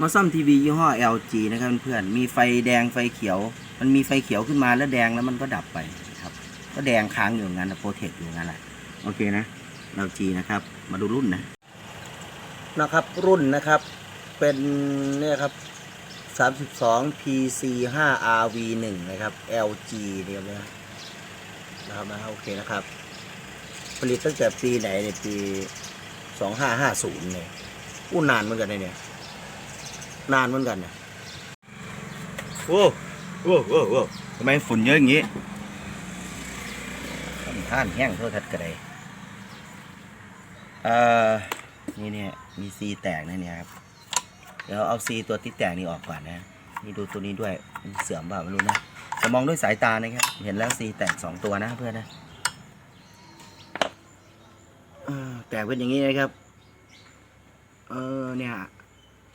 มาซ่อมทีวียี่ห้อ LG นะครับเพื่อนมีไฟแดงไฟเขียว มันมีไฟเขียวขึ้นมาแล้วแดงแล้วมันก็ดับไปครับ ก็แดงค้างอยู่อย่างนั้นโปรเทคอยู่อย่างนั้นแหละโอเคนะ LG นะครับ มาดูรุ่นนะนะครับรุ่นนะครับเป็นเนี่ยครับ 32 PC 5 RV 1นะครับ LG เนี่ยนะนะครับนะโอเคนะครับ ผลิตตั้งแต่ปีไหนเนี่ยปี 2550เนี่ยอู้นานเหมือนกันนะเนี่ย นานเหมือนกันเนี่ยโว้โว้โว้โว้ทำไมฝุ่นเยอะอย่างงี้ท่านแห้งเท่าทัดกระไดเอ่อนี่เนี่ยมีซีแตกนะเนี่ยครับ เดี๋ยวเอาซีตัวที่แตกนี่ออกก่อนนะ นี่ดูตัวนี้ด้วยมันเสื่อมเปล่าไม่รู้นะจะมองด้วยสายตานะครับ เห็นแล้วซีแตกสองตัวนะเพื่อนนะแตกเป็นอย่างนี้นะครับ เออเนี่ย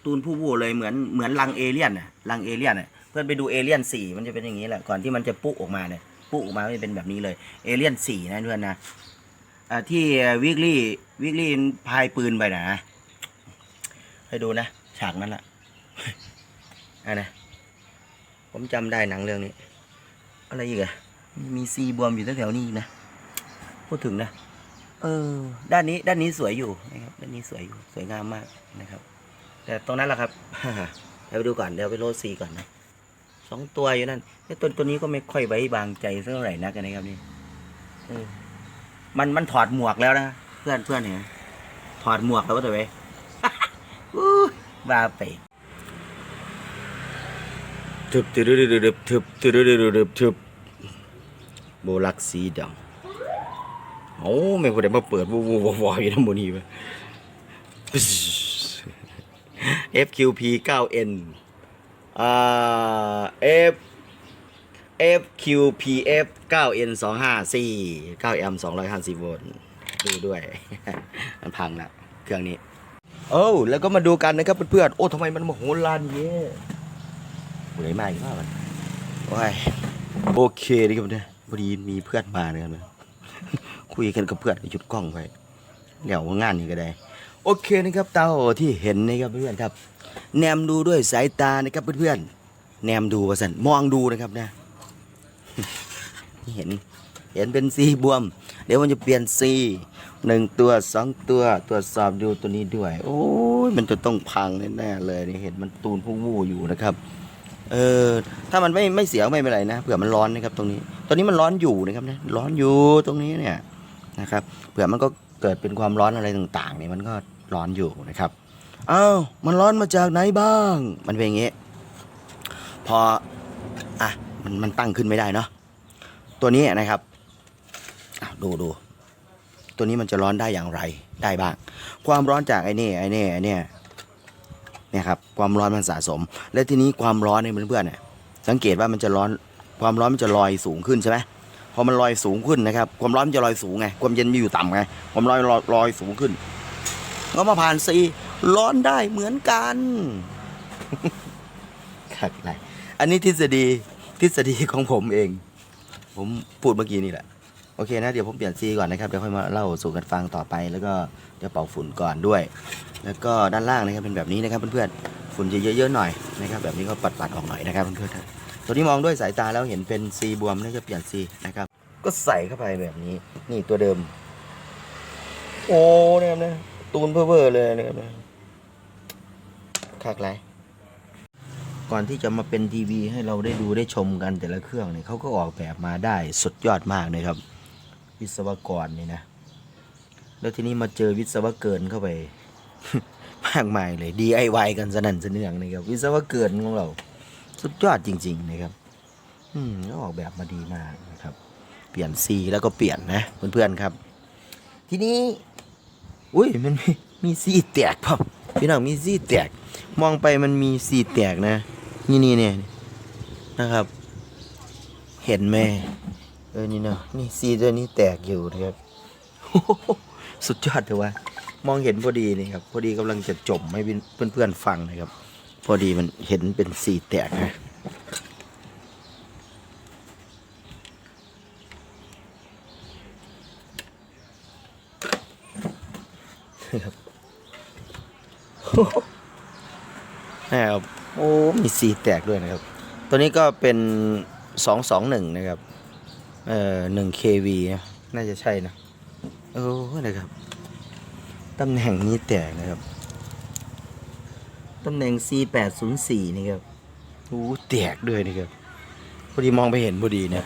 ตูนผู้วูเลยเหมือนเหมือนรังเอเลี่ยนน่ะรังเอเลี่ยนน่ะเพื่อนไปดูเอเลี่ยนสี่มันจะเป็นอย่างนี้แหละก่อนที่มันจะปุ๊ออกมาเนี่ยปุ๊ออกมามันจะเป็นแบบนี้เลยเอเลี่ยนสี่นะเพื่อนนะอ่าที่วิกลี่วิกลี่พายปืนไปนะให้ดูนะฉากนั้นแหละอันนะผมจำได้หนังเรื่องนี้ อะไรอีกอะมีซีบวมอยู่แถวๆนี้นะพูดถึงนะ เออ ด้านนี้ด้านนี้สวยอยู่นะครับด้านนี้สวยอยู่สวยงามมากนะครับ แต่ตรงนั้นแหละครับเดี๋ยวไปดูก่อนเดี๋ยวไปโรดซีก่อนนะสองตัวอยู่นั่นไอ้ตัวตัวนี้ก็ไม่ค่อยไว้บางใจสักเท่าไหร่นักนะครับนี่เออมันมันถอดหมวกแล้วนะเพื่อนเพื่อนเห็นไหมถอดหมวกแล้วก็ตัวเว้ยอู้บ้าไปทึบทึบทึบทึบทึบทึบทึบทึบทึบโบลักสีดำโอ้ไม่ควรได้มาเปิดวูวูวอวออยู่ทั้งหมดนี้ไป FQP 9N อ่า F FQPF 9N 254 9M 250โวลต์ดูด้วย มันพังละเครื่องนี้ โอ้แล้วก็มาดูกันนะครับเพื่อนๆโอ้ทำไมมันมโหฬารเย่ผู้ใดมาอีกบ้างว้ายโอเคดีครับเนี่ยพอดีมีเพื่อนมาเนี่ยนะคุยกันกับเพื่อนหยุดกล้องไปเดี๋ยวงานนี้ก็ได้ โอเคนะครับเตาที่เห็นนะครับเพื่อนๆครับ แนมดูด้วยสายตานะครับเพื่อนๆแนมดูว่าสันมองดูนะครับนะเห็นเห็นเป็นซีบวม เดี๋ยวมันจะเปลี่ยนซีหนึ่งตัวสองตัวตรวจสอบดูตัวนี้ด้วย โอ้ยมันจะต้องพังแน่ๆเลยนี่เห็นมันตูนพุ่งวูอยู่นะครับเออถ้ามันไม่ไม่เสียไม่เป็นไรนะเผื่อมันร้อนนะครับตรงนี้ ตอนนี้มันร้อนอยู่นะครับนะร้อนอยู่ตรงนี้เนี่ยนะครับ เผื่อมันก็ เกิดเป็นความร้อนอะไรต่างๆเนี่ยมันก็ร้อนอยู่นะครับอ้าวมันร้อนมาจากไหนบ้าง มันเป็นอย่างงี้ พออะมันมันตั้งขึ้นไม่ได้เนาะตัวนี้นะครับอ้าดูดูตัวนี้มันจะร้อนได้อย่างไรได้บ้าง ความร้อนจากไอ้นี่ไอ้นี่ไอ้นี่เนี่ยครับความร้อนมันสะสม และทีนี้ความร้อนเนี่ยเพื่อนๆเนี่ยสังเกตว่ามันจะร้อนความร้อนมันจะลอยสูงขึ้นใช่ไหม พอมันลอยสูงขึ้นนะครับ ความร้อนจะลอยสูงไง ความเย็นมันอยู่ต่ำไง ความร้อนลอยลอยสูงขึ้นก็มาผ่านซีร้อนได้เหมือนกันขัดไรอันนี้ทฤษฎีทฤษฎีของผมเอง ผมพูดเมื่อกี้นี่แหละ โอเคนะ เดี๋ยวผมเปลี่ยนซีก่อนนะครับ เดี๋ยวค่อยมาเล่าสู่กันฟังต่อไป แล้วก็จะเป่าฝุ่นก่อนด้วย แล้วก็ด้านล่างนะครับเป็นแบบนี้นะครับเพื่อนๆ ฝุ่นจะเยอะๆหน่อยนะครับ แบบนี้ก็ปัดๆออกหน่อยนะครับเพื่อนๆ ตัวนี้มองด้วยสายตาแล้วเห็นเป็นซีบวมน่าจะเปลี่ยนซีนะครับ ก็ใส่เข้าไปแบบนี้ นี่ตัวเดิม โอ้นะครับนะตูนเพ้อเวอร์เลยนะครับนะคักไรก่อนที่จะมาเป็นทีวีให้เราได้ดูได้ชมกันแต่ละเครื่องเนี่ยเขาก็ออกแบบมาได้สุดยอดมากเลยครับ วิศวกรนี่นะ แล้วทีนี้มาเจอวิศวเกินเข้าไปมากมายเลย DIY กันสนั่นสะเนืองนะครับ วิศวเกินของเรา สุดยอดจริง ๆ นะครับ อืมก็ออกแบบมาดีมากนะครับ เปลี่ยนซีแล้วก็เปลี่ยนนะเพื่อนๆครับ ทีนี้ อุ้ยมันมีมีซีแตกพ่อพี่น้องมีซีแตก มองไปมันมีซีแตกนะ นี่นี่เนี่ยนะครับ เห็นไหมเออนี่เนาะนี่ซีตัวนี้แตกอยู่นะครับสุดยอดเลยว่ามองเห็นพอดีนี่ครับ พอดีกำลังจะจมให้เพื่อนๆฟังนะครับ พอดีมันเห็นเป็นสีแตกนะครับนะครับโอ้มีสีแตกด้วยนะครับ ตัวนี้ก็เป็นสองสองหนึ่งนะครับ เอ่อหนึ่ง kV นะน่าจะใช่นะ โอ้นะครับ ตำแหน่งนี้แตกนะครับ ตำแหน่ง C804 นี่ครับโอ้แตกด้วยนี่ครับพอดีมองไปเห็นพอดีเนี่ย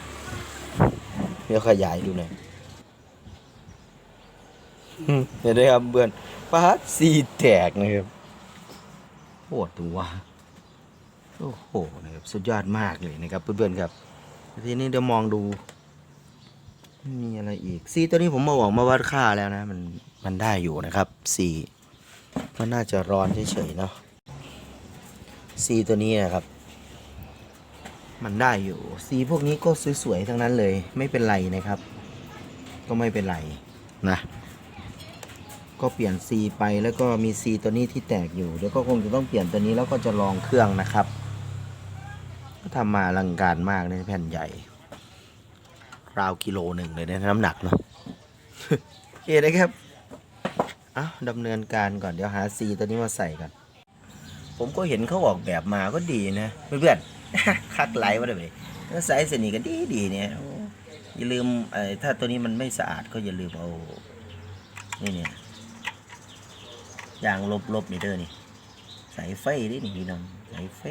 เดี๋ยวขยายดูหน่อยอืมเห็นไหมครับเบือนปาร์ตซีแตกนะครับปวดตัวโอ้โหนะครับสุดยอดมากเลยนะครับเพื่อนๆครับทีนี้เดี๋ยวมองดู มีอะไรอีกซีตัวนี้ผมมาบอกมาวัดค่าแล้วนะ มันมันได้อยู่นะครับซีมันน่าจะร้อนเฉยๆเนาะ ซีตัวนี้นะครับ มันได้อยู่สีพวกนี้ก็สวยๆทั้งนั้นเลย ไม่เป็นไรนะครับ ก็ไม่เป็นไรนะ ก็เปลี่ยนซีไปแล้วก็มีซีตัวนี้ที่แตกอยู่เดี๋ยวก็คงจะต้องเปลี่ยนตัวนี้แล้วก็จะลองเครื่องนะครับ ก็ทำมาลังการมากในแผ่นใหญ่ ราวกิโลหนึ่งเลยนะน้ำหนักเนาะโอเคนะครับเอ้าดำเนินการก่อนเดี๋ยวหาซีตัวนี้มาใส่ก่อน ผมก็เห็นเขาออกแบบมาก็ดีนะเพื่อนๆคักไหลมาเลยแล้วใส่สนีกันดีดีเนี่ยอย่าลืมอถ้าตัวนี้มันไม่สะอาดก็อย่าลืมเอานี่เนี่ยยางลบๆนี่เด้อนี่ใส่ไฟดินี่พี่น้องใส่ไฟ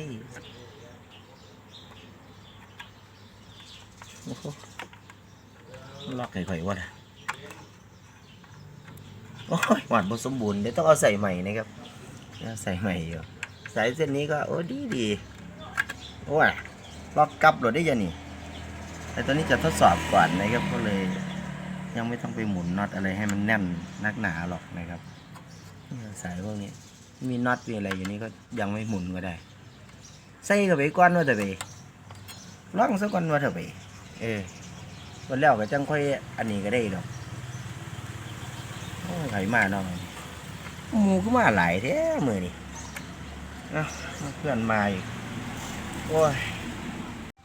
โอ้โหล็อกไข่ๆวะนะโอ้ยหวานผสมบูรณ์เดี๋ยวต้องเอาใส่ใหม่นะครับ ใส่ใหม่อยู่ สายเส้นนี้ก็โอ้ดีดีโอ้ยล็อกกลับหรอได้ยังนี่แต่ตอนนี้จะทดสอบก่อนนะครับก็เลย ยังไม่ต้องไปหมุนน็อตอะไรให้มันแน่นนักหนาหรอกนะครับสายพวกนี้ มีน็อตมีอะไรอยู่นี่ก็ยังไม่หมุนก็ได้ใส่เข้าไปก้อนว่าแต่ไปล่องสักก้อนว่าเถอะไปเออวันแล้วก็จังค่อยอันนี้ก็ได้ดอกโอ้ยไผมาเนาะหมูก็มาหลายแท้มือนี่ เอ้าเพื่อนมาอีกโอ้ย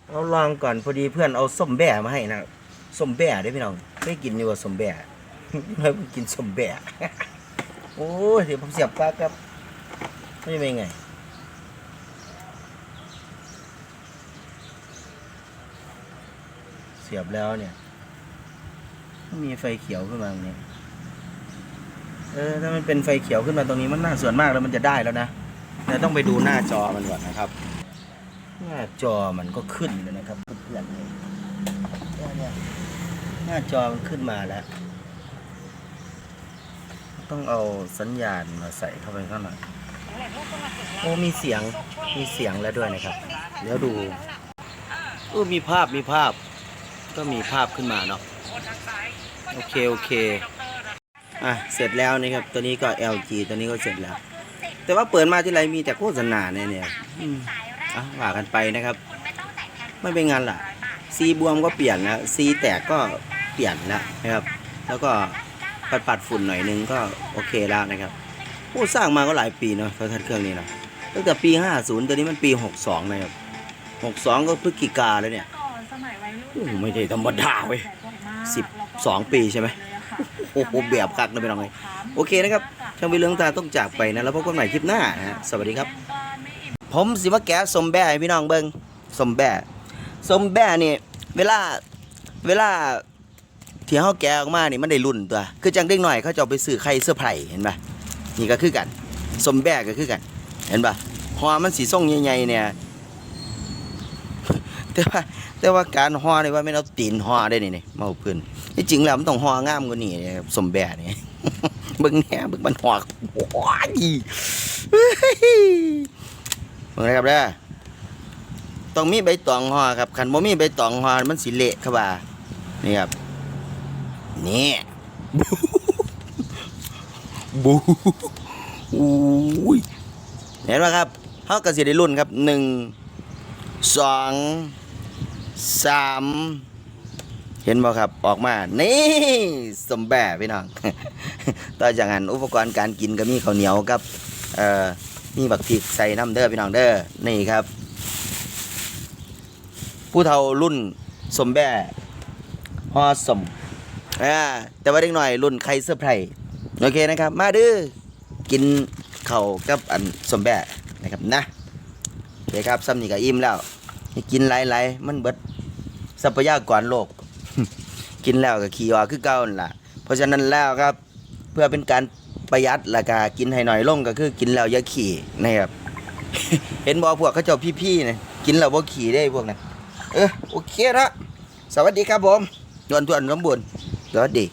เราลองก่อนพอดีเพื่อนเอาส้มแบ่มาให้นะส้มแบ่ได้พี่น้องไม่กินอยู่ว่าส้มแบ่ไม่กินส้มแบ่โอ้ยเดี๋ยวผมเสียบปลั๊กครับไม่เป็นไงเสียบแล้วเนี่ยมีไฟเขียวขึ้นมาตรงนี้เออถ้ามันเป็นไฟเขียวขึ้นมาตรงนี้มันน่าส่วนมากแล้วมันจะได้แล้วนะ แต่ต้องไปดูหน้าจอมันก่อนนะครับ หน้าจอมันก็ขึ้นเลยนะครับเพื่อนๆเนี่ยเนี่ยหน้าจอมันขึ้นมาแล้ว ต้องเอาสัญญาณมาใส่เข้าไปข้างในโอ้มีเสียงมีเสียงแล้วด้วยนะครับ เดี๋ยวดูโอ้มีภาพมีภาพ ก็มีภาพขึ้นมาเนาะโอเคโอเคอะเสร็จแล้วนี่ครับตัวนี้ก็ LG ตัวนี้ก็เสร็จแล้ว แต่ว่าเปิดมาที่ไรมีแต่โฆษณาเนี่ยเนี่ยอืมอะว่ากันไปนะครับ ไม่เป็นงานล่ะซีบวมก็เปลี่ยนแล้วซีแตกก็เปลี่ยนแล้วนะครับ แล้วก็ปัดปัดๆฝุ่นหน่อยนึงก็โอเคแล้วนะครับผู้สร้างมาก็หลายปีเนาะโทรทัศน์เครื่องนี้นะตั้งแต่ปี 50 ตัวนี้มันปี 62 นะครับ 62 ก็พฤศจิกาแล้วเนี่ยก่อนสมัยวัยรุ่นโอ้โหไม่ได้ธรรมดาเว้ยสิบสองปีใช่ไหมโอ้โหแบบคักนะพี่น้องเอ้ยโอเคนะครับ ช่างวิเรื่องตาต้องจากไปนะ แล้วพบกันใหม่คลิปหน้านะฮะสวัสดีครับ ผมสิมาแกสมแบ่พี่น้องเบิงสมแบ่สมแบ่นี่เวลาเวลาที่เฮาแกะออกมานี่มันได้รุ่นตัว คือจังเด็กหน่อยเขาจะเอาไปซื้อไข่เสื้อไผ่เห็นปะนี่ก็คือกันสมแบ่ก็คือกัน เห็นปะหอมันสีส่งใหญ่ๆเนี่ยแต่ว่าแต่ว่าการห่อนี่ว่าไม่เอาตีนห่อได้นี่นี่มาเอาพื้นที่จริงแล้วมันต้องห่องามกว่านี้นะครับสมแบ่นี่เบิ่งแหน่บิ่งมันห่อโอ้ยเฮ้ยเบิ่งนะครับเด้อต้องมีใบตองห่อครับคันบ่มีใบตองห่อมันสิเละครับว่านี่ครับนี่บูอุ้ยเห็นไหมครับเฮาก็สิได้รุ่นครับหนึ่งสองสามเห็นบ่ครับออกมา นี่สมแบบพี่น้อง ต่อจากนั้นอุปกรณ์การกินก็มีข้าวเหนียวกับเอ่อมีบักพริกใส่น้ำเด้อพี่น้องเด้อนี่ครับ ผู้เฒ่ารุ่นสมแบ่ฮอสมอ่าแต่ว่าเด็กหน่อยรุ่นไข่เซอร์ไพร์โอเคนะครับ มาเด้อกินข้าวกับอันสมแบ่นะครับนะเคครับซ้ำนี่ก็อิ่มแล้วกินหลายๆมันเบิดทรัพยากรโลก กินแล้วก็ขี่ออกคือเก่านั่นล่ะ เพราะฉะนั้นแล้วครับ พื่อเป็นการประหยัดราคากินให้หน่อยลงก็คือกินแล้วอย่าขี่นะครับ เห็นบอพวกเขาเจ้าพี่ๆเนี่ยกินแล้วบ่ขี่ได้พวกนั้นเออโอเคละสวัสดีครับผมยวนทวนสมบูรณ์สวัสดี